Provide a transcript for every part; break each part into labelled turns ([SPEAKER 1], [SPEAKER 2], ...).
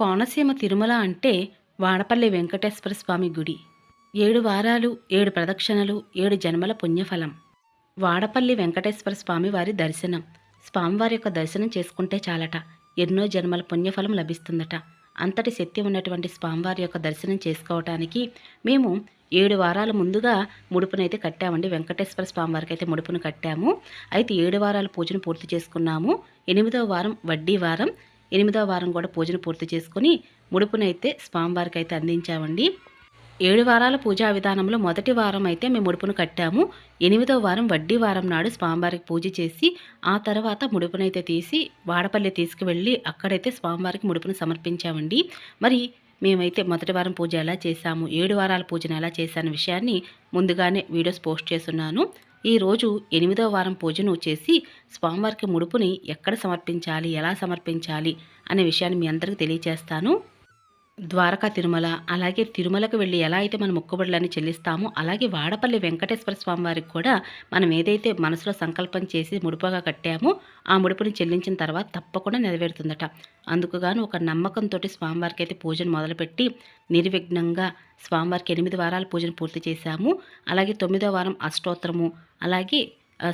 [SPEAKER 1] కోనసీమ తిరుమల అంటే వాడపల్లి వెంకటేశ్వర స్వామి గుడి. ఏడు వారాలు ఏడు ప్రదక్షిణలు ఏడు జన్మల పుణ్యఫలం. వాడపల్లి వెంకటేశ్వర స్వామి వారి దర్శనం. స్వామివారి యొక్క దర్శనం చేసుకుంటే చాలట. ఎన్నో జన్మల పుణ్యఫలం లభిస్తుందట. అంతటి శక్తి ఉన్నటువంటి స్వామివారి యొక్క దర్శనం చేసుకోవటానికి మేము ఏడు వారాల ముందుగా ముడుపునైతే కట్టామండి. వెంకటేశ్వర స్వామివారికి అయితే ముడుపును కట్టాము. అయితే ఏడు వారాల పూజను పూర్తి చేసుకున్నాము. ఎనిమిదవ వారం వడ్డీ వారం. ఎనిమిదవ వారం కూడా పూజను పూర్తి చేసుకుని ముడుపునైతే స్వామివారికి అయితే అందించామండి. ఏడు వారాల పూజా విధానంలో మొదటి వారం అయితే మేము ముడుపును కట్టాము. ఎనిమిదవ వారం వడ్డీ వారం నాడు స్వామివారికి పూజ చేసి ఆ తర్వాత ముడుపునైతే తీసి వాడపల్లి తీసుకువెళ్ళి అక్కడైతే స్వామివారికి ముడుపును సమర్పించామండి. మరి మేమైతే మొదటి వారం పూజ ఎలా చేశాము? ఏడు వారాల పూజను ఎలా చేశాను విషయాన్ని ముందుగానే వీడియోస్ పోస్ట్ చేస్తున్నాను. ఈరోజు ఎనిమిదవ వారం పూజను చేసి స్వామివారికి ముడుపుని ఎక్కడ సమర్పించాలి ఎలా సమర్పించాలి అనే విషయాన్ని మీ అందరికీ తెలియజేస్తాను ద్వారకా తిరుమల అలాగే తిరుమలకు వెళ్ళి ఎలా అయితే మనం మొక్కుబడులని చెల్లిస్తామో అలాగే వాడపల్లి వెంకటేశ్వర స్వామి వారికి కూడా మనం ఏదైతే మనసులో సంకల్పం చేసి ముడుపుగా కట్టామో ఆ ముడుపుని చెల్లించిన తర్వాత తప్పకుండా నెరవేరుతుందట. అందుకుగాను ఒక నమ్మకంతో స్వామివారికి అయితే పూజను మొదలుపెట్టి నిర్విఘ్నంగా స్వామివారికి ఎనిమిది వారాల పూజను పూర్తి చేశాము. అలాగే తొమ్మిదో వారం అష్టోత్తరము అలాగే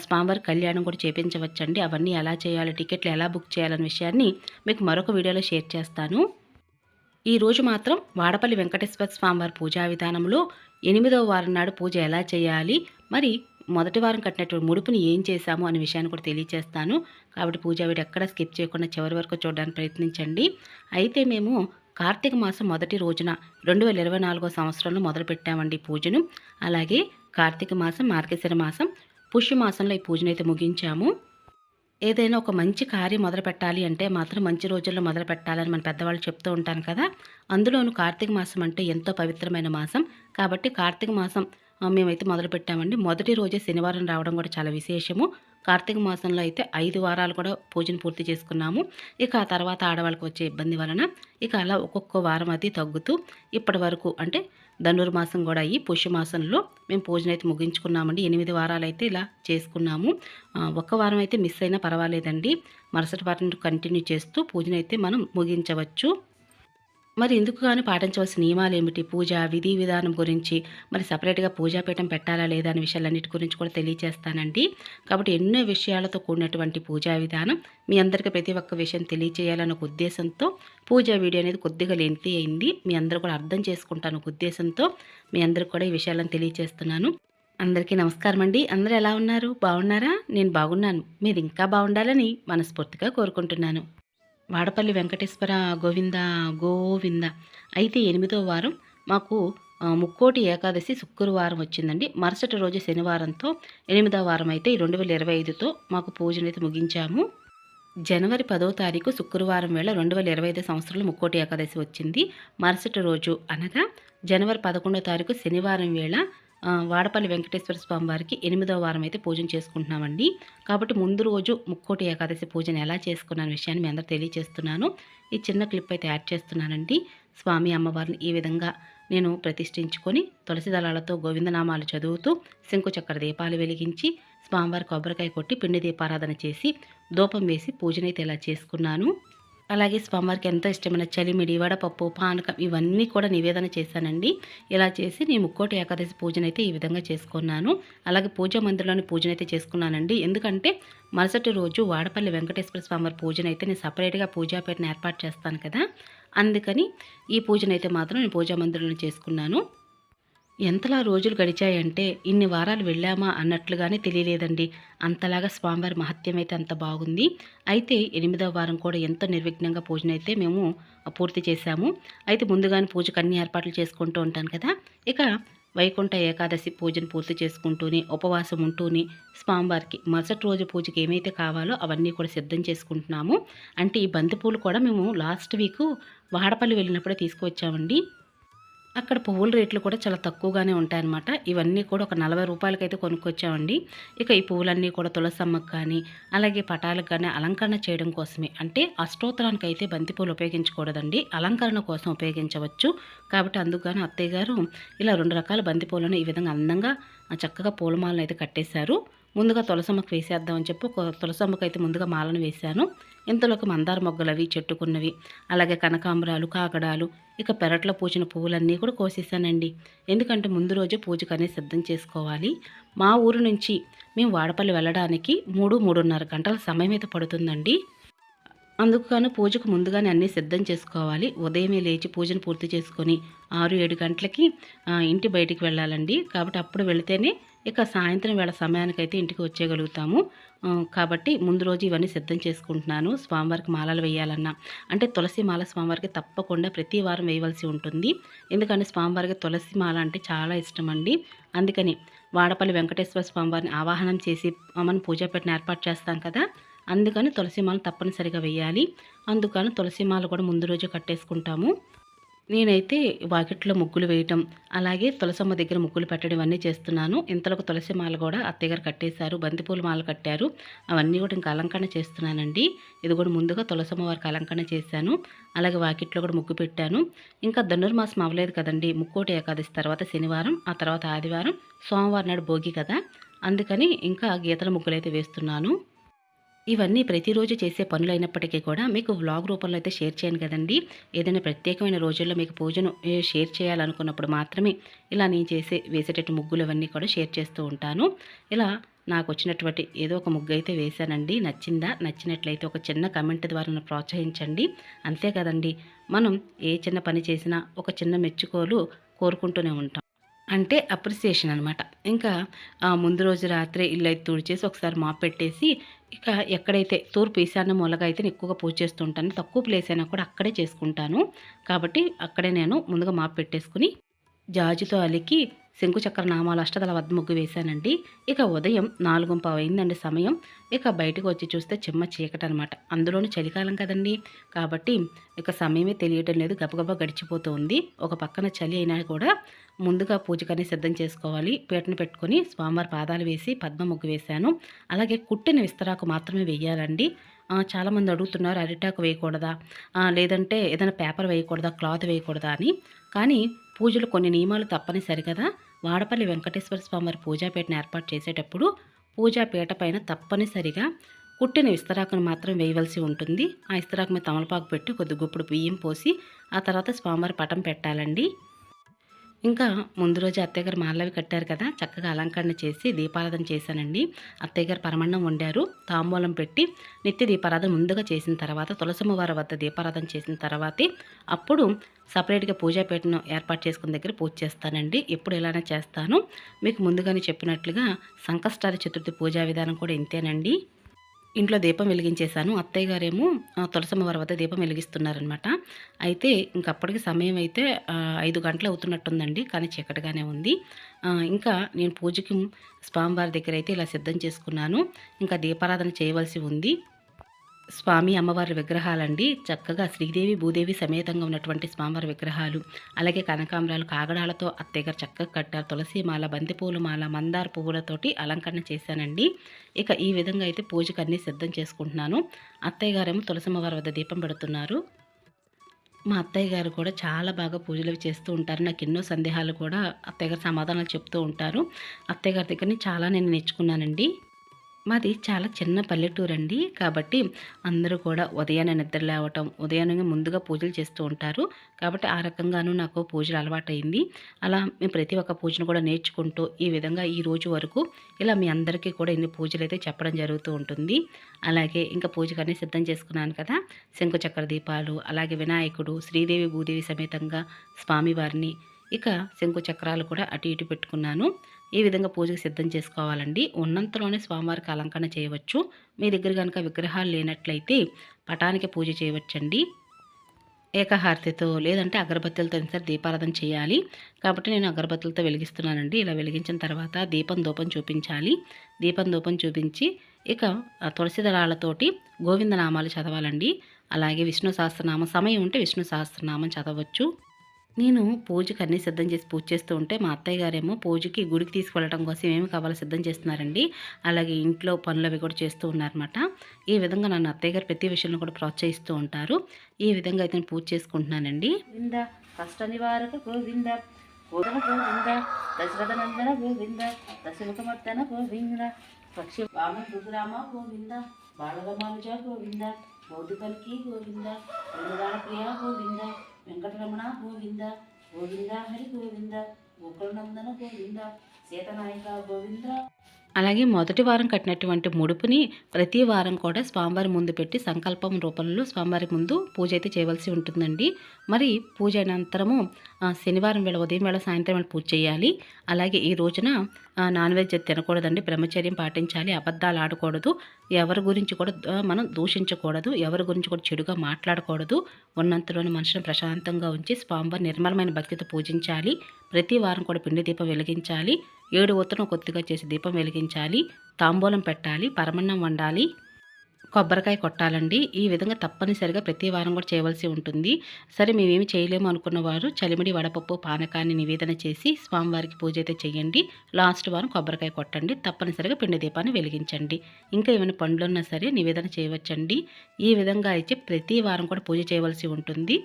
[SPEAKER 1] స్వామివారి కళ్యాణం కూడా చేపించవచ్చండి. అవన్నీ ఎలా చేయాలి టికెట్లు ఎలా బుక్ చేయాలనే విషయాన్ని మీకు మరొక వీడియోలో షేర్ చేస్తాను. ఈరోజు మాత్రం వాడపల్లి వెంకటేశ్వర స్వామివారి పూజా విధానంలో ఎనిమిదవ వారం నాడు పూజ ఎలా చేయాలి మరి మొదటి వారం కట్టినటువంటి ముడుపుని ఏం చేశాము అనే విషయాన్ని కూడా తెలియజేస్తాను కాబట్టి పూజా వీడు ఎక్కడ స్కిప్ చేయకుండా చివరి వరకు చూడడానికి ప్రయత్నించండి. అయితే మేము కార్తీక మాసం మొదటి రోజున రెండు వేల ఇరవై నాలుగో సంవత్సరంలో మొదలుపెట్టామండి పూజను. అలాగే కార్తీక మాసం మార్గశిర మాసం పుష్యమాసంలో ఈ పూజను అయితే ముగించాము. ఏదైనా ఒక మంచి కార్యం మొదలు పెట్టాలి అంటే మాత్రం మంచి రోజుల్లో మొదలు పెట్టాలని మన పెద్దవాళ్ళు చెప్తూ ఉంటాను కదా. అందులోను కార్తీక మాసం అంటే ఎంతో పవిత్రమైన మాసం. కాబట్టి కార్తీక మాసం మేమైతే మొదలు పెట్టామండి. మొదటి రోజే శనివారం రావడం కూడా చాలా విశేషము. కార్తీక మాసంలో అయితే ఐదు వారాలు కూడా పూజను పూర్తి చేసుకున్నాము. ఇక ఆ తర్వాత ఆడవాళ్ళకి వచ్చే ఇబ్బంది వలన ఇక అలా ఒక్కొక్క వారం అది తగ్గుతూ ఇప్పటి వరకు అంటే ధనుర్మాసం కూడా అయ్యి పుష్యమాసంలో మేము పూజను అయితే ముగించుకున్నామండి. ఎనిమిది వారాలు అయితే ఇలా చేసుకున్నాము. ఒక్క వారం అయితే మిస్ అయినా పర్వాలేదండి. మరుసటి వారం కంటిన్యూ చేస్తూ పూజనైతే మనం ముగించవచ్చు. మరి ఎందుకు కానీ పాటించవలసిన నియమాలు ఏమిటి పూజ విధి విధానం గురించి మరి సపరేట్గా పూజాపీఠం పెట్టాలా లేదా అనే విషయాలన్నిటి గురించి కూడా తెలియజేస్తానండి కాబట్టి ఎన్నో విషయాలతో కూడినటువంటి పూజా విధానం మీ అందరికీ ప్రతి ఒక్క విషయం తెలియచేయాలన్న ఒక ఉద్దేశంతో పూజా వీడియో అనేది కొద్దిగా లెంతి అయింది. మీ అందరూ కూడా అర్థం చేసుకుంటాను ఒక ఉద్దేశంతో మీ అందరికి కూడా ఈ విషయాలను తెలియజేస్తున్నాను అందరికీ నమస్కారం అండి. అందరూ ఎలా ఉన్నారు? బాగున్నారా? నేను బాగున్నాను. మీరు ఇంకా బాగుండాలని మనస్ఫూర్తిగా కోరుకుంటున్నాను. వాడపల్లి వెంకటేశ్వర గోవింద గోవింద. అయితే ఎనిమిదో వారం మాకు ముక్కోటి ఏకాదశి శుక్రవారం వచ్చిందండి. మరుసటి రోజు శనివారంతో ఎనిమిదో వారం అయితే ఈ రెండు వేల ఇరవై ఐదుతో మాకు పూజనైతే ముగించాము. జనవరి పదో తారీఖు శుక్రవారం వేళ రెండు వేల ఇరవై ఐదు సంవత్సరంలో ముక్కోటి ఏకాదశి వచ్చింది. మరుసటి రోజు అనగా జనవరి పదకొండో తారీఖు శనివారం వేళ వాడపల్లి వెంకటేశ్వర స్వామి వారికి ఎనిమిదవ వారం అయితే పూజను చేసుకుంటున్నామండి. కాబట్టి ముందు రోజు ముక్కోటి ఏకాదశి పూజను ఎలా చేసుకున్నాను విషయాన్ని మీ అందరూ తెలియజేస్తున్నాను. ఈ చిన్న క్లిప్ అయితే యాడ్ చేస్తున్నానండి. స్వామి అమ్మవారిని ఈ విధంగా నేను ప్రతిష్ఠించుకొని తులసి దళాలతో గోవిందనామాలు చదువుతూ శంకు చక్కెర దీపాలు వెలిగించి స్వామివారి కొబ్బరికాయ కొట్టి పిండి దీపారాధన చేసి దూపం వేసి పూజనైతే ఇలా చేసుకున్నాను. అలాగే స్వామివారికి ఎంతో ఇష్టమైన చలిమిడి వడపప్పు పానకం ఇవన్నీ కూడా నివేదన చేశానండి. ఇలా చేసి నేను ముక్కోటి ఏకాదశి పూజనైతే ఈ విధంగా చేసుకున్నాను. అలాగే పూజా మందిరంలోని పూజనైతే చేసుకున్నానండి. ఎందుకంటే మరుసటి రోజు వాడపల్లి వెంకటేశ్వర స్వామివారి పూజనైతే నేను సపరేట్గా పూజాపేటను ఏర్పాటు చేస్తాను కదా. అందుకని ఈ పూజనైతే మాత్రం నేను పూజా మందిరంలో చేసుకున్నాను. ఎంతలా రోజులు గడిచాయంటే ఇన్ని వారాలు వెళ్ళామా అన్నట్లుగానే తెలియలేదండి. అంతలాగా స్వామివారి మహత్యం అయితే అంత బాగుంది. అయితే ఎనిమిదవ వారం కూడా ఎంతో నిర్విఘ్నంగా పూజనైతే మేము పూర్తి చేశాము. అయితే ముందుగానే పూజకు అన్ని ఏర్పాట్లు చేసుకుంటూ ఉంటాను కదా. ఇక వైకుంఠ ఏకాదశి పూజను పూర్తి చేసుకుంటూనే ఉపవాసం ఉంటూనే స్వామివారికి మరుసటి రోజు పూజకి ఏమైతే కావాలో అవన్నీ కూడా సిద్ధం చేసుకుంటున్నాము. అంటే ఈ బంతిపూలు కూడా మేము లాస్ట్ వీక్ వాడపల్లి వెళ్ళినప్పుడే తీసుకువచ్చామండి. అక్కడ పువ్వుల రేట్లు కూడా చాలా తక్కువగానే ఉంటాయన్నమాట. ఇవన్నీ కూడా ఒక నలభై రూపాయలకైతే కొనుక్కొచ్చామండి. ఇక ఈ పువ్వులన్నీ కూడా తులసమ్మకు కానీ అలాగే పటాలకు కానీ అలంకరణ చేయడం కోసమే. అంటే అష్టోత్తరానికి అయితే బంతిపూలు ఉపయోగించకూడదండి. అలంకరణ కోసం ఉపయోగించవచ్చు. కాబట్టి అందుకని అత్తయ్య గారు ఇలా రెండు రకాల బంతిపూలను ఈ విధంగా అందంగా చక్కగా పూలమాలను అయితే కట్టేశారు. ముందుగా తులసమ్మకు వేసేద్దామని చెప్పి తులసమ్మకు అయితే ముందుగా మాలను వేశాను. ఇంతలోకి మందార మొగ్గలు అవి చెట్టుకున్నవి అలాగే కనకాంబరాలు కాకడాలు ఇక పెరట్లో పూచిన పువ్వులన్నీ కూడా కోసేసానండి ఎందుకంటే ముందు రోజే పూజకు సిద్ధం చేసుకోవాలి. మా ఊరు నుంచి మేము వాడపల్లి వెళ్ళడానికి మూడు మూడున్నర గంటల సమయం అయితే పడుతుందండి. అందుకు గాను పూజకు ముందుగానే అన్నీ సిద్ధం చేసుకోవాలి. ఉదయమే లేచి పూజను పూర్తి చేసుకొని ఆరు ఏడు గంటలకి ఇంటి బయటికి వెళ్ళాలండి. కాబట్టి అప్పుడు వెళితేనే ఇక సాయంత్రం వేళ సమయానికైతే ఇంటికి వచ్చేయగలుగుతాము. కాబట్టి ముందు రోజు ఇవన్నీ సిద్ధం చేసుకుంటున్నాను. స్వామివారికి మాలలు వేయాలన్నా. అంటే తులసి మాల స్వామివారికి తప్పకుండా ప్రతి వారం వేయవలసి ఉంటుంది. ఎందుకంటే స్వామివారికి తులసి మాల అంటే చాలా ఇష్టం అండి. అందుకని వాడపల్లి వెంకటేశ్వర స్వామివారిని ఆవాహనం చేసి మమ్మల్ని పూజా పెట్టిన ఏర్పాటు చేస్తాం కదా. అందుకని తులసి మాల తప్పనిసరిగా వేయాలి. అందుకని తులసి మాల కూడా ముందు రోజు కట్టేసుకుంటాము. నేనైతే వాకిట్లో ముగ్గులు వేయటం అలాగే తులసమ్మ దగ్గర ముగ్గులు పెట్టడం అన్నీ చేస్తున్నాను. ఇంతలోకి తులసి మాల కూడా అత్తయ్య గారు కట్టేశారు బంతిపూల మాల కట్టారు. అవన్నీ కూడా ఇంకా అలంకరణ చేస్తున్నానండి. ఇది కూడా ముందుగా తులసమ్మ వారికి అలంకరణ చేశాను. అలాగే వాకిట్లో కూడా ముగ్గు పెట్టాను. ఇంకా ధనుర్మాసం అవ్వలేదు కదండి. ముక్కోటి ఏకాదశి తర్వాత శనివారం ఆ తర్వాత ఆదివారం సోమవారం నాడు భోగి కదా. అందుకని ఇంకా గీతల ముగ్గులు అయితే వేస్తున్నాను. ఇవన్నీ ప్రతిరోజు చేసే పనులైనప్పటికీ కూడా మీకు వ్లాగ్ రూపంలో అయితే షేర్ చేయను కదండి. ఏదైనా ప్రత్యేకమైన రోజుల్లో మీకు పూజను షేర్ చేయాలనుకున్నప్పుడు మాత్రమే ఇలా నేను చేసే వేసేటట్టు ముగ్గులు అవన్నీ కూడా షేర్ చేస్తూ ఉంటాను. ఇలా నాకు వచ్చినటువంటి ఏదో ఒక ముగ్గు అయితే వేశానండి. నచ్చిందా? నచ్చినట్లయితే ఒక చిన్న కమెంట్ ద్వారా ప్రోత్సహించండి. అంతే కదండి. మనం ఏ చిన్న పని చేసినా ఒక చిన్న మెచ్చుకోలు కోరుకుంటూనే ఉంటాం. అంటే అప్రిసియేషన్ అనమాట ఇంకా ముందు రోజు రాత్రి ఇల్లు అయితే తుడిచేసి ఒకసారి మాప్ పెట్టేసి ఇక ఎక్కడైతే తూర్పు ఈశాన్య మూలగా అయితే నేను ఎక్కువగా పూజ చేస్తుంటాను తక్కువ ప్లేస్ అయినా కూడా అక్కడే చేసుకుంటాను. కాబట్టి అక్కడే నేను ముందుగా మాప్ పెట్టేసుకుని జాజుతో అలికి శంకుచక్ర నామాలు అష్టదల వద్ద ముగ్గు వేశానండి. ఇక ఉదయం నాలుగుంప అయిందండి సమయం. ఇక బయటకు వచ్చి చూస్తే చిమ్మ చీకటి అనమాట అందులోనూ చలికాలం కదండి. కాబట్టి ఇక సమయమే తెలియటం లేదు. గబగబా గడిచిపోతూ ఉంది ఒక పక్కన చలి అయినా కూడా ముందుగా పూజకని సిద్ధం చేసుకోవాలి. పీటను పెట్టుకొని స్వామివారి పాదాలు వేసి పద్మ ముగ్గు వేశాను. అలాగే కుట్టిన విస్తరాకు మాత్రమే వేయాలండి. చాలామంది అడుగుతున్నారు అరిటాకు వేయకూడదా? లేదంటే ఏదైనా పేపర్ వేయకూడదా? క్లాత్ వేయకూడదా అని. కానీ పూజలు కొన్ని నియమాలు తప్పనిసరి కదా? వాడపల్లి వెంకటేశ్వర స్వామివారి పూజాపేటను ఏర్పాటు చేసేటప్పుడు పూజాపేట పైన తప్పనిసరిగా కుట్టిన విస్తరాకును మాత్రం వేయవలసి ఉంటుంది. ఆ ఇస్తరాకు మీద తమలపాకు పెట్టి కొద్ది గుప్పుడు బియ్యం పోసి ఆ తర్వాత స్వామివారి పటం పెట్టాలండి. ఇంకా ముందు రోజు అత్తయ్య గారు మాలవి కట్టారు కదా చక్కగా అలంకరణ చేసి దీపారాధన చేశానండి. అత్తయ్య గారు పరమన్నం వండారు తాంబూలం పెట్టి నిత్య దీపారాధన ముందుగా చేసిన తర్వాత తులసమ్మవారి వద్ద దీపారాధన చేసిన తర్వాతే అప్పుడు సపరేట్గా పూజాపేటను ఏర్పాటు చేసుకున్న దగ్గర పూజ చేస్తానండి. ఎప్పుడు ఇలానే చేస్తాను. మీకు ముందుగానే చెప్పినట్లుగా సంకష్టాది చతుర్థి పూజా విధానం కూడా ఇంతేనండి. ఇంట్లో దీపం వెలిగించేశాను. అత్తయ్య గారేమో తులసమ్మ వారి వద్ద దీపం వెలిగిస్తున్నారనమాట అయితే ఇంకప్పటికి సమయం అయితే ఐదు గంటలు అవుతున్నట్టుందండి కానీ చీకటిగానే ఉంది. ఇంకా నేను పూజకి స్వామివారి దగ్గర అయితే ఇలా సిద్ధం చేసుకున్నాను. ఇంకా దీపారాధన చేయవలసి ఉంది. స్వామి అమ్మవారి విగ్రహాలండి. చక్కగా శ్రీదేవి భూదేవి సమేతంగా ఉన్నటువంటి స్వామివారి విగ్రహాలు అలాగే కనకాంబరాలు కాగడాలతో అత్తయ్య గారు చక్కగా కట్టారు. తులసి మాల బంతిపూల మాల మందార పువ్వులతోటి అలంకరణ చేశానండి. ఇక ఈ విధంగా అయితే పూజకు అన్నీ సిద్ధం చేసుకుంటున్నాను. అత్తయ్య గారేమో తులసమ్మవారి వద్ద దీపం పెడుతున్నారు. మా అత్తయ్య గారు కూడా చాలా బాగా పూజలు చేస్తూ ఉంటారు. నాకు ఎన్నో సందేహాలు కూడా అత్తయ్య గారు సమాధానాలు చెప్తూ ఉంటారు. అత్తయ్య గారి దగ్గర చాలా నేను నేర్చుకున్నానండి. మాది చాలా చిన్న పల్లెటూరు అండి కాబట్టి అందరూ కూడా ఉదయాన్నే నిద్ర లేవటం ఉదయాన్నే ముందుగా పూజలు చేస్తూ ఉంటారు. కాబట్టి ఆ రకంగాను నాకు పూజలు అలవాటైంది అలా మేము ప్రతి ఒక్క పూజను కూడా నేర్చుకుంటూ ఈ విధంగా ఈ రోజు వరకు ఇలా మీ అందరికీ కూడా ఇన్ని పూజలు అయితే చెప్పడం జరుగుతూ ఉంటుంది. అలాగే ఇంకా పూజకన్నీ సిద్ధం చేసుకున్నాను కదా. శంకుచక్ర దీపాలు అలాగే వినాయకుడు శ్రీదేవి భూదేవి సమేతంగా స్వామివారిని ఇక శంకు చక్రాలు కూడా అటు ఇటు పెట్టుకున్నాను. ఈ విధంగా పూజకు సిద్ధం చేసుకోవాలండి. ఉన్నంతలోనే స్వామివారికి అలంకరణ చేయవచ్చు. మీ దగ్గర కనుక విగ్రహాలు లేనట్లయితే పటానికి పూజ చేయవచ్చండి. ఏకహారతితో లేదంటే అగరబత్తులతో సరే దీపారాధన చేయాలి. కాబట్టి నేను అగరబత్తులతో వెలిగిస్తున్నానండి. ఇలా వెలిగించిన తర్వాత దీపం దూపం చూపించాలి. దీపం దూపం చూపించి ఇక తులసి దళాలతోటి గోవిందనామాలు చదవాలండి. అలాగే విష్ణు సహస్రనామం సమయం ఉంటే విష్ణు సహస్రనామం చదవచ్చు. నేను పూజకి అన్నీ సిద్ధం చేసి పూజ చేస్తూ ఉంటే మా అత్తయ్య గారేమో పూజకి గుడికి తీసుకెళ్ళడం కోసం ఏమి కావాలో సిద్ధం చేస్తున్నారండి. అలాగే ఇంట్లో పనులు అవి కూడా చేస్తూ ఉన్నారన్నమాట. ఈ విధంగా నన్ను అత్తయ్య గారు ప్రతి విషయంలో కూడా ప్రోత్సహిస్తూ ఉంటారు. ఈ విధంగా అయితే నేను పూజ చేసుకుంటున్నానండి. గోవింద కష్ట నివారక గోవింద గోవింద దశరథ నందన గోవింద దశముఖమర్దన గోవింద పక్షి వామ రుద్రామ గోవింద బాలరమానుజ గోవింద కౌతుకల్కి గోవింద ప్రియ గోవింద వెంకటరమణ గోవింద గోవింద హరి గోవింద గోకులనందన గోవింద సీతనాయక గోవింద. అలాగే మొదటి వారం కట్టినటువంటి ముడుపుని ప్రతి వారం కూడా స్వామివారి ముందు పెట్టి సంకల్పం రూపంలో స్వామివారి ముందు పూజ అయితే చేయవలసి ఉంటుందండి. మరి పూజ అనంతరము శనివారం వేళ ఉదయం వేళ సాయంత్రం వేళ పూజ చేయాలి. అలాగే ఈ రోజున నాన్ వెజ్ తినకూడదండి బ్రహ్మచర్యం పాటించాలి అబద్ధాలు ఆడకూడదు ఎవరి గురించి కూడా మనం దూషించకూడదు ఎవరి గురించి కూడా చెడుగా మాట్లాడకూడదు. ఉన్నంతలోని మనుషులను ప్రశాంతంగా ఉంచి స్వామివారి నిర్మలమైన భక్తితో పూజించాలి. ప్రతి వారం కూడా పిండి దీపం వెలిగించాలి. ఏడు ఉత్తరం కొద్దిగా చేసి దీపం వెలిగించాలి. తాంబూలం పెట్టాలి. పరమన్నం వండాలి. కొబ్బరికాయ కొట్టాలండి. ఈ విధంగా తప్పనిసరిగా ప్రతి వారం కూడా చేయవలసి ఉంటుంది. సరే మేమేమి చేయలేము అనుకున్నవారు చలిమిడి వడపప్పు పానకాన్ని నివేదన చేసి స్వామివారికి పూజ అయితే చేయండి. లాస్ట్ వారం కొబ్బరికాయ కొట్టండి. తప్పనిసరిగా పిండి దీపాన్ని వెలిగించండి. ఇంకా ఏమైనా పండ్లున్నా సరే నివేదన చేయవచ్చండి. ఈ విధంగా అయితే ప్రతి వారం కూడా పూజ చేయవలసి ఉంటుంది.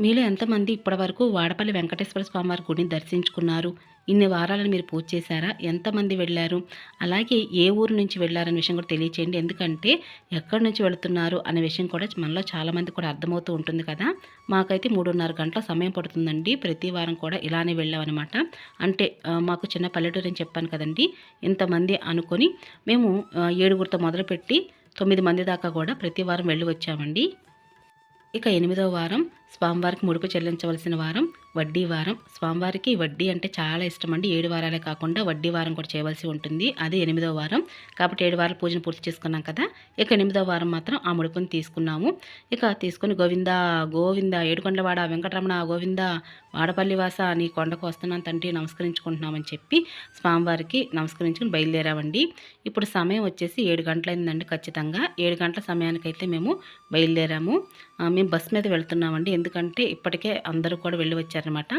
[SPEAKER 1] మీలో ఎంతమంది ఇప్పటివరకు వాడపల్లి వెంకటేశ్వర స్వామివారి గుడిని దర్శించుకున్నారు? ఇన్ని వారాలను మీరు పూజ చేశారా? ఎంతమంది వెళ్ళారు? అలాగే ఏ ఊరు నుంచి వెళ్ళారనే విషయం కూడా తెలియచేయండి. ఎందుకంటే ఎక్కడి నుంచి వెళుతున్నారు అనే విషయం కూడా మనలో చాలామంది కూడా అర్థమవుతూ ఉంటుంది కదా. మాకైతే మూడున్నర గంటల సమయం పడుతుందండి. ప్రతి వారం కూడా ఇలానే వెళ్ళామన్నమాట. అంటే మాకు చిన్న పల్లెటూరు అని చెప్పాను కదండి. ఇంతమంది అనుకొని మేము ఏడుగురితో మొదలుపెట్టి తొమ్మిది మంది దాకా కూడా ప్రతి వారం వెళ్ళి వచ్చామండి. ఇక ఎనిమిదవ వారం స్వామివారికి ముడుపు చెల్లించవలసిన వారం వడ్డీ వారం. స్వామివారికి వడ్డీ అంటే చాలా ఇష్టం అండి. ఏడు వారాలే కాకుండా వడ్డీ వారం కూడా చేయవలసి ఉంటుంది. అది ఎనిమిదో వారం. కాబట్టి ఏడు వారాలు పూజను పూర్తి చేసుకున్నాం కదా ఇక ఎనిమిదో వారం మాత్రం ఆ ముడుపుని తీసుకున్నాము. ఇక తీసుకొని గోవింద గోవింద ఏడుకొండవాడ వెంకటరమణ గోవింద వాడపల్లి వాస నీ కొండకు వస్తున్నాను తండ్రి నమస్కరించుకుంటున్నామని చెప్పి స్వామివారికి నమస్కరించుకుని బయలుదేరామండి. ఇప్పుడు సమయం వచ్చేసి ఏడు గంటలైందండి ఖచ్చితంగా. ఏడు గంటల సమయానికైతే మేము బయలుదేరాము. మేము బస్ మీద వెళ్తున్నామండి. ఎందుకంటే ఇప్పటికే అందరూ కూడా వెళ్ళి వచ్చారనమాట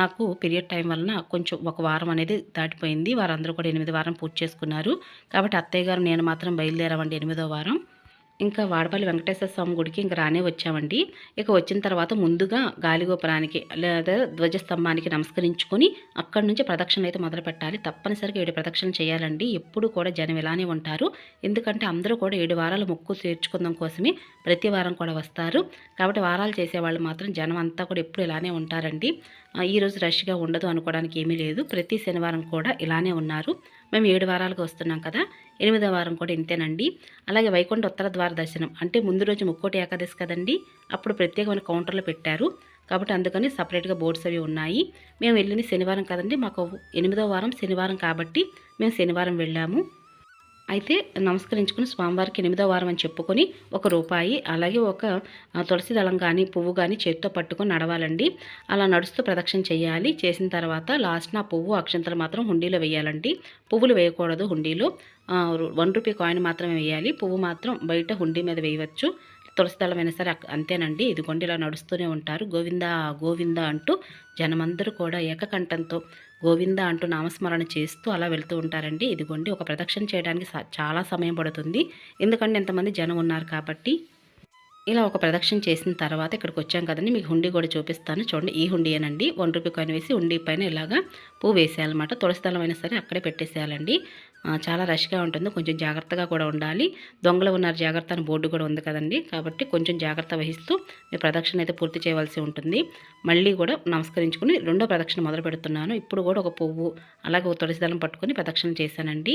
[SPEAKER 1] నాకు పీరియడ్ టైం వలన కొంచెం ఒక వారం అనేది దాటిపోయింది. వారందరూ కూడా ఎనిమిది వారం పూర్తి చేసుకున్నారు. కాబట్టి అత్తయ్య గారు నేను మాత్రం బయలుదేరామండి ఎనిమిదో వారం. ఇంకా వాడపల్లి వెంకటేశ్వర స్వామి గుడికి ఇంకా రానే వచ్చామండి. ఇక వచ్చిన తర్వాత ముందుగా గాలిగోపురానికి లేదా ధ్వజస్తంభానికి నమస్కరించుకొని అక్కడి నుంచి ప్రదక్షిణ అయితే మొదలు పెట్టాలి. తప్పనిసరిగా ఏడు ప్రదక్షిణ చేయాలండి. ఎప్పుడు కూడా జనం ఇలానే ఉంటారు. ఎందుకంటే అందరూ కూడా ఏడు వారాలు మొక్కు తీర్చుకుందాం కోసమే ప్రతి వారం కూడా వస్తారు. కాబట్టి వారాలు చేసేవాళ్ళు మాత్రం జనం అంతా కూడా ఎప్పుడు ఇలానే ఉంటారండి. ఈరోజు రష్గా ఉండదు అనుకోవడానికి ఏమీ లేదు. ప్రతి శనివారం కూడా ఇలానే ఉన్నారు. మేము ఏడు వారాలకు వస్తున్నాం కదా. ఎనిమిదో వారం కూడా ఇంతేనండి. అలాగే వైకుంఠ ఉత్తర ద్వార దర్శనం. అంటే ముందు రోజు ముక్కోటి ఏకాదశి కదండి. అప్పుడు ప్రత్యేకమైన కౌంటర్లు పెట్టారు. కాబట్టి అందుకని సపరేట్గా బోర్డ్స్ అవి ఉన్నాయి. మేము వెళ్ళిన శనివారం కదండి. మాకు ఎనిమిదో వారం శనివారం కాబట్టి మేము శనివారం వెళ్ళాము. అయితే నమస్కరించుకుని స్వామివారికి ఎనిమిదో వారం అని చెప్పుకొని ఒక రూపాయి అలాగే ఒక తులసి దళం కానీ పువ్వు కానీ చేతితో పట్టుకొని నడవాలండి. అలా నడుస్తూ ప్రదక్షిణ చేయాలి. చేసిన తర్వాత లాస్ట్న ఆ పువ్వు అక్షంతలు మాత్రం హుండీలో వేయాలండి. పువ్వులు వేయకూడదు హుండీలో. వన్ రూపీ కాయిన్ మాత్రమే వేయాలి. పువ్వు మాత్రం బయట హుండీ మీద వేయవచ్చు. తులసి దళం అయినా సరే అంతేనండి. ఇదిగోండి ఇలా నడుస్తూనే ఉంటారు. గోవింద గోవింద అంటూ జనమందరూ కూడా ఏకకంఠంతో గోవింద అంటూ నామస్మరణ చేస్తూ అలా వెళ్తూ ఉంటారండి. ఇదిగోండి ఒక ప్రదక్షిణ చేయడానికి చాలా సమయం పడుతుంది. ఎందుకంటే ఎంతమంది జనం ఉన్నారు కాబట్టి ఇలా ఒక ప్రదక్షిణ చేసిన తర్వాత ఇక్కడికి వచ్చాం కదండి. మీకు హుండీ కూడా చూపిస్తాను. చూడండి ఈ హుండీయేనండి. వన్ రూపీ కాయిన్ వేసి హుండీ పైన ఇలాగా పువ్వు వేసేయాలన్నమాట. తులసి దళం అయినా సరే అక్కడే పెట్టేసేయాలండి. చాలా రష్గా ఉంటుంది. కొంచెం జాగ్రత్తగా కూడా ఉండాలి. దొంగలు ఉన్నారు జాగ్రత్త అని బోర్డు కూడా ఉంది కదండి. కాబట్టి కొంచెం జాగ్రత్త వహిస్తూ మీ ప్రదక్షిణ అయితే పూర్తి చేయవలసి ఉంటుంది. మళ్ళీ కూడా నమస్కరించుకుని రెండో ప్రదక్షిణ మొదలు పెడుతున్నాను ఇప్పుడు కూడా ఒక పువ్వు అలాగే ఒక తులసిదళం పట్టుకుని పట్టుకొని ప్రదక్షిణ చేశానండి.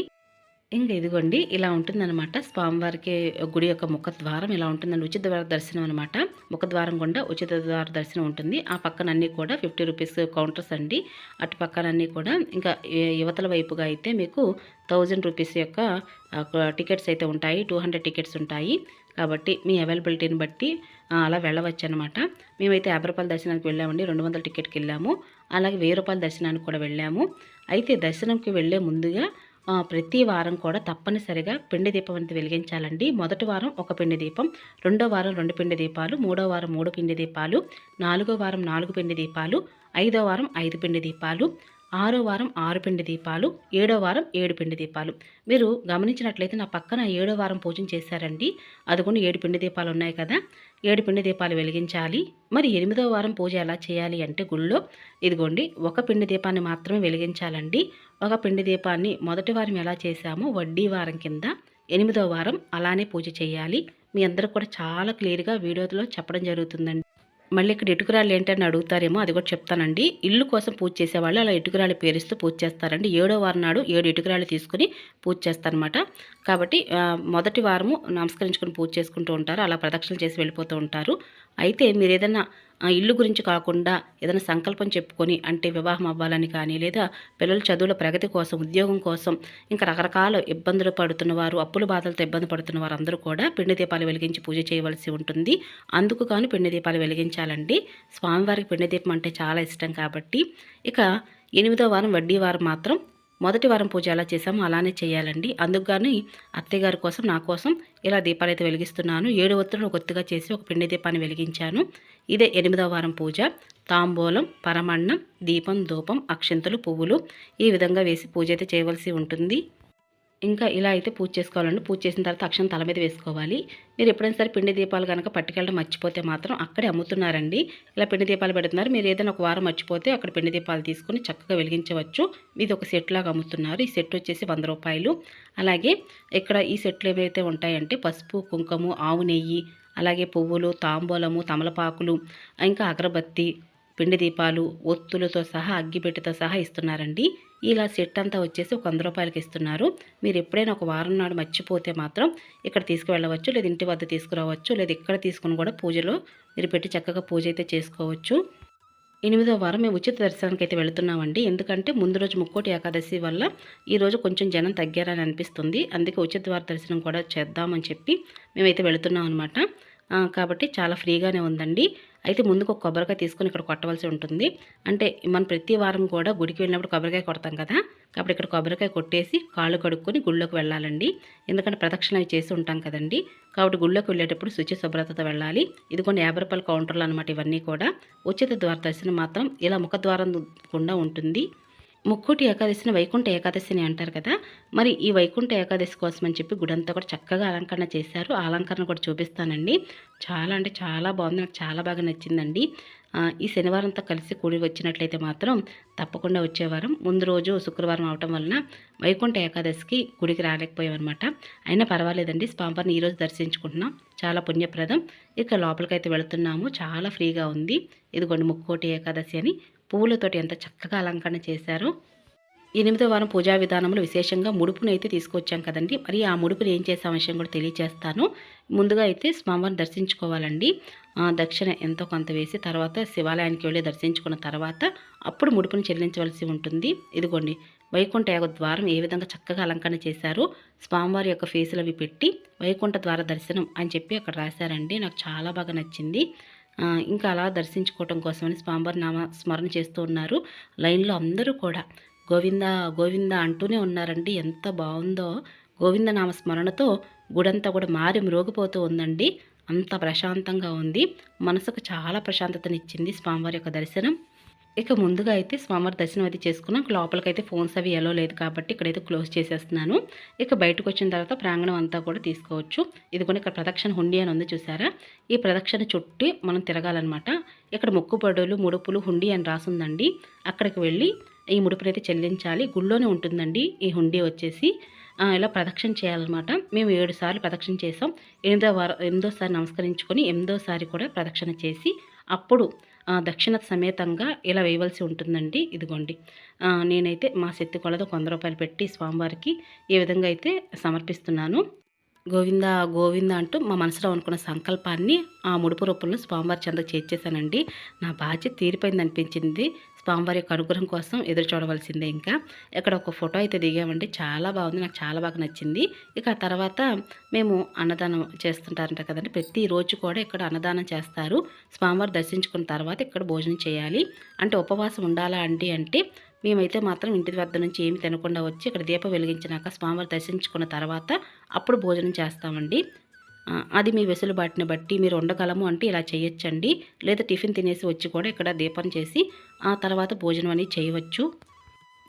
[SPEAKER 1] ఇంకా ఇదిగోండి ఇలా ఉంటుందన్నమాట. స్వామివారికి గుడి యొక్క ముఖ ద్వారం ఇలా ఉంటుందండి. ఉచిత ద్వార దర్శనం అనమాట ముఖ ద్వారం గుండా ఉచిత ద్వార దర్శనం ఉంటుంది. ఆ పక్కన అన్నీ కూడా ఫిఫ్టీ రూపీస్ కౌంటర్స్ అండి. అటు పక్కన అన్నీ కూడా ఇంకా యువతల వైపుగా అయితే మీకు థౌజండ్ రూపీస్ యొక్క టికెట్స్ అయితే ఉంటాయి. టూ హండ్రెడ్ టికెట్స్ ఉంటాయి. కాబట్టి మీ అవైలబిలిటీని బట్టి అలా వెళ్ళవచ్చు అనమాట మేమైతే యాభై రూపాయల దర్శనానికి వెళ్ళామండి. రెండు వందల టికెట్కి వెళ్ళాము. అలాగే వెయ్యి రూపాయల దర్శనానికి కూడా వెళ్ళాము. అయితే దర్శనంకి వెళ్ళే ముందుగా ప్రతి వారం కూడా తప్పనిసరిగా పిండి దీపం అనేది వెలిగించాలండి. మొదటి వారం ఒక పిండి దీపం రెండో వారం రెండు పిండి దీపాలు మూడో వారం మూడు పిండి దీపాలు నాలుగో వారం నాలుగు పిండి దీపాలు ఐదో వారం ఐదు పిండి దీపాలు ఆరో వారం ఆరు పిండి దీపాలు ఏడో వారం ఏడు పిండి దీపాలు. మీరు గమనించినట్లయితే నా పక్కన ఏడో వారం పూజ చేశారండి. అదిగోండి ఏడు పిండి దీపాలు ఉన్నాయి కదా. ఏడు పిండి దీపాలు వెలిగించాలి. మరి ఎనిమిదో వారం పూజ ఎలా చేయాలి అంటే గుళ్ళో ఇదిగోండి ఒక పిండి దీపాన్ని మాత్రమే వెలిగించాలండి. ఒక పిండి దీపాన్ని మొదటి వారం ఎలా చేశామో వడ్డీ వారం కింద ఎనిమిదో వారం అలానే పూజ చేయాలి. మీ అందరికి కూడా చాలా క్లియర్గా వీడియోలో చెప్పడం జరుగుతుందండి. మళ్ళీ ఇక్కడ ఇటుకురాళ్ళు ఏంటని అడుగుతారేమో అది కూడా చెప్తానండి. ఇల్లు కోసం పూజ చేసేవాళ్ళు అలా ఇటుకురాళ్ళు పేరుస్తూ పూజ చేస్తారండి. ఏడో వారం నాడు ఏడు ఇటుకురాళ్ళు తీసుకుని పూజ చేస్తారనమాట కాబట్టి మొదటి వారము నమస్కరించుకుని పూజ చేసుకుంటూ ఉంటారు అలా ప్రదక్షిణలు చేసి వెళ్ళిపోతూ ఉంటారు. అయితే మీరు ఏదైనా ఆ, ఇల్లు గురించి కాకుండా ఏదైనా సంకల్పం చెప్పుకొని అంటే వివాహం అవ్వాలని కానీ లేదా పిల్లల చదువుల ప్రగతి కోసం ఉద్యోగం కోసం ఇంకా రకరకాల ఇబ్బందులు పడుతున్న వారు అప్పుల బాధలతో ఇబ్బంది పడుతున్న వారు అందరూ కూడా పిండి దీపాలు వెలిగించి పూజ చేయవలసి ఉంటుంది. అందుకు గాను పిండి దీపాలు వెలిగించాలండి. స్వామివారికి పిండి దీపం అంటే చాలా ఇష్టం కాబట్టి. ఇక ఎనిమిదో వారం వడ్డీ వారం మాత్రం మొదటి వారం పూజ ఎలా చేసామో అలానే చేయాలండి. అందుకు గాని కోసం నా కోసం ఇలా దీపాలు అయితే వెలిగిస్తున్నాను. ఏడు ఒత్తులను ఒత్తుగా చేసి ఒక పిండి దీపాన్ని వెలిగించాను. ఇదే ఎనిమిదవ వారం పూజ. తాంబూలం పరమన్నం దీపం ధూపం అక్షంతలు పువ్వులు ఈ విధంగా వేసి పూజ అయితే చేయవలసి ఉంటుంది. ఇంకా ఇలా అయితే పూజ చేసుకోవాలండి. పూజ చేసిన తర్వాత అక్షం తల మీద వేసుకోవాలి. మీరు ఎప్పుడైనా సరే పిండి దీపాలు కనుక పట్టుకెళ్ళడం మర్చిపోతే మాత్రం అక్కడే అమ్ముతున్నారండి. ఇలా పిండి దీపాలు పెడుతున్నారు. మీరు ఏదైనా ఒక వారం మర్చిపోతే అక్కడ పిండి దీపాలు తీసుకొని చక్కగా వెలిగించవచ్చు. ఇది ఒక సెట్ లాగా అమ్ముతున్నారు. ఈ సెట్ వచ్చేసి వంద రూపాయలు. అలాగే ఇక్కడ ఈ సెట్లు ఏవైతే ఉంటాయంటే పసుపు కుంకుమ ఆవు నెయ్యి అలాగే పువ్వులు తాంబూలము తమలపాకులు ఇంకా అగరబత్తి పిండి దీపాలు ఒత్తులతో సహా అగ్గిపెట్టెతో సహా ఇస్తున్నారండి. ఇలా సెట్ అంతా వచ్చేసి ఒక వంద రూపాయలకి ఇస్తున్నారు. మీరు ఎప్పుడైనా ఒక వారం నాడు మర్చిపోతే మాత్రం ఇక్కడ తీసుకువెళ్ళవచ్చు లేదా ఇంటి వద్ద తీసుకురావచ్చు లేదా ఇక్కడ తీసుకుని కూడా పూజలో మీరు పెట్టి చక్కగా పూజ అయితే చేసుకోవచ్చు. ఎనిమిదో వారం మేము ఉచిత దర్శనానికి అయితే వెళుతున్నామండి. ఎందుకంటే ముందు రోజు ముక్కోటి ఏకాదశి వల్ల ఈ రోజు కొంచెం జనం తగ్గారని అనిపిస్తుంది. అందుకే ఉచిత ద్వార దర్శనం కూడా చేద్దామని చెప్పి మేమైతే వెళుతున్నాం అనమాట కాబట్టి చాలా ఫ్రీగానే ఉందండి. అయితే ముందుకు ఒక కొబ్బరికాయ తీసుకొని ఇక్కడ కొట్టవలసి ఉంటుంది. అంటే మనం ప్రతి వారం కూడా గుడికి వెళ్ళినప్పుడు కొబ్బరికాయ కొడతాం కదా. కాబట్టి ఇక్కడ కొబ్బరికాయ కొట్టేసి కాళ్ళు కడుక్కొని గుళ్ళోకి వెళ్ళాలండి. ఎందుకంటే ప్రదక్షిణ అవి చేసి ఉంటాం కదండి. కాబట్టి గుళ్ళోకి వెళ్ళేటప్పుడు శుచి శుభ్రతతో వెళ్ళాలి. ఇది కొన్ని యాభై రూపాయల కౌంటర్లు అనమాట ఇవన్నీ కూడా. ఉచిత ద్వార దర్శనం మాత్రం ఇలా ముఖద్వారం గుండా ఉంటుంది. ముక్కోటి ఏకాదశిని వైకుంఠ ఏకాదశిని అంటారు కదా. మరి ఈ వైకుంఠ ఏకాదశి కోసం అని చెప్పి గుడంతా కూడా చక్కగా అలంకరణ చేశారు. ఆ అలంకరణ కూడా చూపిస్తానండి. చాలా అంటే చాలా బాగుంది. నాకు చాలా బాగా నచ్చిందండి. ఈ శనివారంతో కలిసి కూడి వచ్చినట్లయితే మాత్రం తప్పకుండా వచ్చేవారం. ముందు రోజు శుక్రవారం అవటం వలన వైకుంఠ ఏకాదశికి గుడికి రాలేకపోయామన్నమాట. అయినా పర్వాలేదండి. స్వామివారిని ఈరోజు దర్శించుకుంటున్నాం. చాలా పుణ్యప్రదం. ఇక లోపలికైతే వెళుతున్నాము. చాలా ఫ్రీగా ఉంది. ఇదిగోండి ముక్కోటి ఏకాదశి అని పువ్వులతోటి ఎంత చక్కగా అలంకరణ చేశారు. ఎనిమిదో వారం పూజా విధానంలో విశేషంగా ముడుపును అయితే తీసుకొచ్చాం కదండి. మరి ఆ ముడుపుని ఏం చేసే విషయం కూడా తెలియచేస్తాను. ముందుగా అయితే స్వామివారిని దర్శించుకోవాలండి. ఆ, దక్షిణ ఎంతో కొంత వేసి తర్వాత శివాలయానికి వెళ్ళి దర్శించుకున్న తర్వాత అప్పుడు ముడుపుని చెల్లించవలసి ఉంటుంది. ఇదిగోండి వైకుంఠ యాగ ద్వారం ఏ విధంగా చక్కగా అలంకరణ చేశారు. స్వామివారి యొక్క ఫేసులు అవి పెట్టి వైకుంఠ ద్వార దర్శనం అని చెప్పి అక్కడ రాశారండి. నాకు చాలా బాగా నచ్చింది. ఇంకా అలా దర్శించుకోవటం కోసమని స్వామివారి నామ స్మరణ చేస్తూ ఉన్నారు. లైన్లో అందరూ కూడా గోవింద గోవింద అంటూనే ఉన్నారండి. ఎంత బాగుందో గోవింద నామ స్మరణతో గుడంతా కూడా మారి మ్రోగిపోతూ ఉందండి. అంత ప్రశాంతంగా ఉంది. మనసుకు చాలా ప్రశాంతతనిచ్చింది స్వామివారి యొక్క దర్శనం. ఇక ముందుగా అయితే స్వామివారి దర్శనం అది చేసుకున్నాం. లోపలికైతే ఫోన్స్ అవి ఎలో లేదు కాబట్టి ఇక్కడైతే క్లోజ్ చేసేస్తున్నాను. ఇక బయటకు వచ్చిన తర్వాత ప్రాంగణం అంతా కూడా తీసుకోవచ్చు. ఇది కూడా ఇక్కడ ప్రదక్షిణ హుండీ అని ఉంది చూసారా? ఈ ప్రదక్షిణ చుట్టి మనం తిరగాలన్నమాట. ఇక్కడ మొక్కుబడులు ముడుపులు హుండీ అని రాసుందండి. అక్కడికి వెళ్ళి ఈ ముడుపునైతే చెల్లించాలి. గుళ్ళోనే ఉంటుందండి ఈ హుండీ వచ్చేసి. ఇలా ప్రదక్షిణ చేయాలన్నమాట. మేము ఏడు సార్లు ప్రదక్షిణ చేసాం ఎనిమిదో వారం ఎనిమిదోసారి నమస్కరించుకొని ఎనిమిదోసారి కూడా ప్రదక్షిణ చేసి అప్పుడు దక్షిణ సమేతంగా ఇలా వేయవలసి ఉంటుందండి. ఇదిగోండి. నేనైతే మా శక్తి కొలతో వంద రూపాయలు పెట్టి స్వామివారికి ఈ విధంగా అయితే సమర్పిస్తున్నాను. గోవింద గోవింద అంటూ మా మనసులో అనుకున్న సంకల్పాన్ని ఆ ముడుపు రూపంలో స్వామివారి చెందకు చేర్చేశానండి. నా బాధ్యత తీరిపోయింది అనిపించింది స్వామివారి యొక్క అనుగ్రహం కోసం ఎదురు చూడవలసిందే ఇంకా. ఇక్కడ ఒక ఫోటో అయితే దిగామండి. చాలా బాగుంది. నాకు చాలా బాగా నచ్చింది. ఇక తర్వాత మేము అన్నదానం చేస్తుంటారంట కదండి. ప్రతిరోజు కూడా ఇక్కడ అన్నదానం చేస్తారు. స్వామివారు దర్శించుకున్న తర్వాత ఇక్కడ భోజనం చేయాలి. అంటే ఉపవాసం ఉండాలా అండి అంటే మేమైతే మాత్రం ఇంటి వద్ద నుంచి ఏమి తినకుండా వచ్చి ఇక్కడ దీపం వెలిగించినాక స్వామివారు దర్శించుకున్న తర్వాత అప్పుడు భోజనం చేస్తామండి. అది మీ వెసులుబాటుని బట్టి మీరు ఉండగలము అంటే ఇలా చేయొచ్చండి. లేదా టిఫిన్ తినేసి వచ్చి కూడా ఇక్కడ దీపం చేసి ఆ తర్వాత భోజనం అనేది చేయవచ్చు.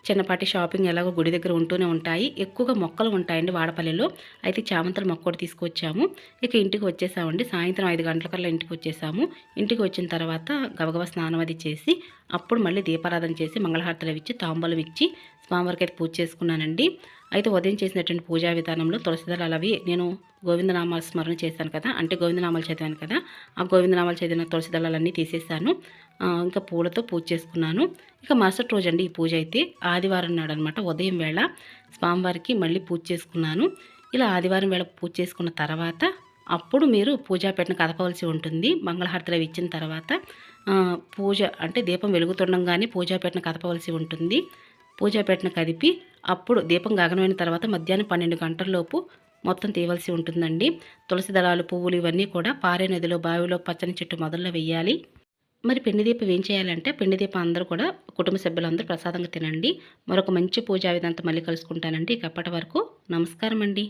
[SPEAKER 1] చిన్నపాటి షాపింగ్ ఎలాగో గుడి దగ్గర ఉంటూనే ఉంటాయి. ఎక్కువగా మొక్కలు ఉంటాయండి వాడపల్లిలో. అయితే చామంతుల మొక్క కూడా తీసుకొచ్చాము. ఇక ఇంటికి వచ్చేసామండి. సాయంత్రం ఐదు గంటలకల్లా ఇంటికి వచ్చేసాము. ఇంటికి వచ్చిన తర్వాత గబగబా స్నానం అది చేసి అప్పుడు మళ్ళీ దీపారాధన చేసి మంగళహారతలు ఇచ్చి తాంబూలం ఇచ్చి స్వామివారికి అయితే పూజ చేసుకున్నానండి. అయితే ఉదయం చేసినటువంటి పూజా విధానంలో తులసిదళాలు అవి నేను గోవిందనామాల స్మరణ చేశాను కదా అంటే గోవిందనామాలు చదివాను కదా ఆ గోవిందనామాలు చదివిన తులసి తీసేశాను. తీసేసాను ఇంకా పూలతో పూజ చేసుకున్నాను. ఇక మరుసటి రోజు అండి ఈ పూజ అయితే ఆదివారం నాడు అనమాట ఉదయం వేళ స్వామివారికి మళ్ళీ పూజ చేసుకున్నాను. ఇలా ఆదివారం వేళ పూజ చేసుకున్న తర్వాత అప్పుడు మీరు పూజా పెట్టిన కదపవలసి ఉంటుంది. మంగళహారతులు అవి ఇచ్చిన తర్వాత పూజ అంటే దీపం వెలుగుతుండగానే పూజా పెట్టిన కదపవలసి ఉంటుంది. పూజా పెట్టిన కదిపి అప్పుడు దీపం గగనమైన తర్వాత మధ్యాహ్నం పన్నెండు గంటలలోపు మొత్తం తీయవలసి ఉంటుందండి. తులసి దళాలు పువ్వులు ఇవన్నీ కూడా పారే నదిలో బావిలో పచ్చని చెట్టు మొదల్లో వెయ్యాలి మరి పెండి దీపం ఏం చేయాలంటే పెండి దీపం అందరూ కూడా కుటుంబ సభ్యులందరూ ప్రసాదంగా తినండి. మరొక మంచి పూజా విధాంతో మళ్ళీ కలుసుకుంటానండి. ఇక అప్పటి వరకు నమస్కారం అండి